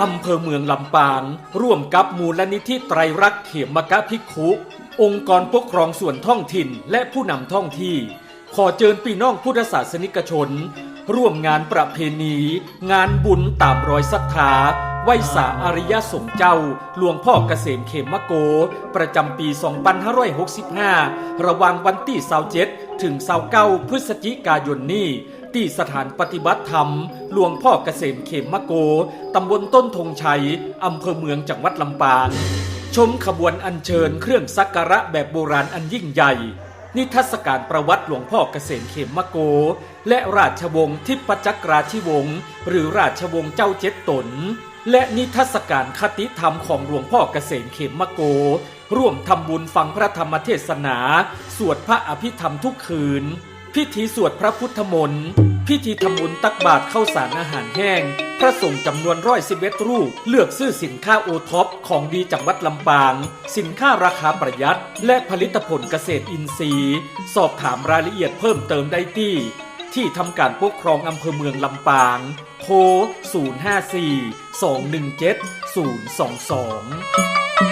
อำเภอเมืองลำปาง ร่วมกับมูลนิธิไตรรักษ์เขมกะพิกขุองค์กรปกครองส่วนท้องถิ่นและผู้นำท้องที่ ขอเชิญพี่น้องพุทธศาสนิกชน ร่วมงานประเพณี งานบุญตามรอยศรัทธาไหวสาอริยสงเจ้า หลวงพ่อเกษมเขมมะโก ประจำปี 2565 ระหว่างวันที่27 ถึง29พฤศจิกายนนี้ ที่สถานปฏิบัติธรรม หลวงพ่อเกษมเขมมะโก ตำบลต้นธงชัย อำเภอเมืองจังหวัดลำปาง ชมขบวนอัญเชิญเครื่องสักการะแบบโบราณอันยิ่งใหญ่ นิทรรศการประวัติหลวงพ่อเกษมเขมมะโก และราชวงศ์ทิพจักราชิวงศ์หรือราชวงศ์เจ้าเจ็ดตน และนิทรรศการคติธรรมของหลวงพ่อเกษมเขมมโก ร่วมทำบุญฟังพระธรรมเทศนา สวดพระอภิธรรมทุกคืน พิธีสวดพระพุทธมนต์ พิธีทำบุญตักบาตรเข้าสารอาหารแห้ง พระสงฆ์จำนวนร้อยสิบเอ็ดรูป เลือกซื้อสินค้าโอท็อปของดีจังหวัดลำปาง สินค้าราคาประหยัด และผลิตผลเกษตรอินทรีย์ สอบถามรายละเอียดเพิ่มเติมได้ที่ ที่ทำการปกครองอำเภอเมืองลำปาง โทร 054 217 022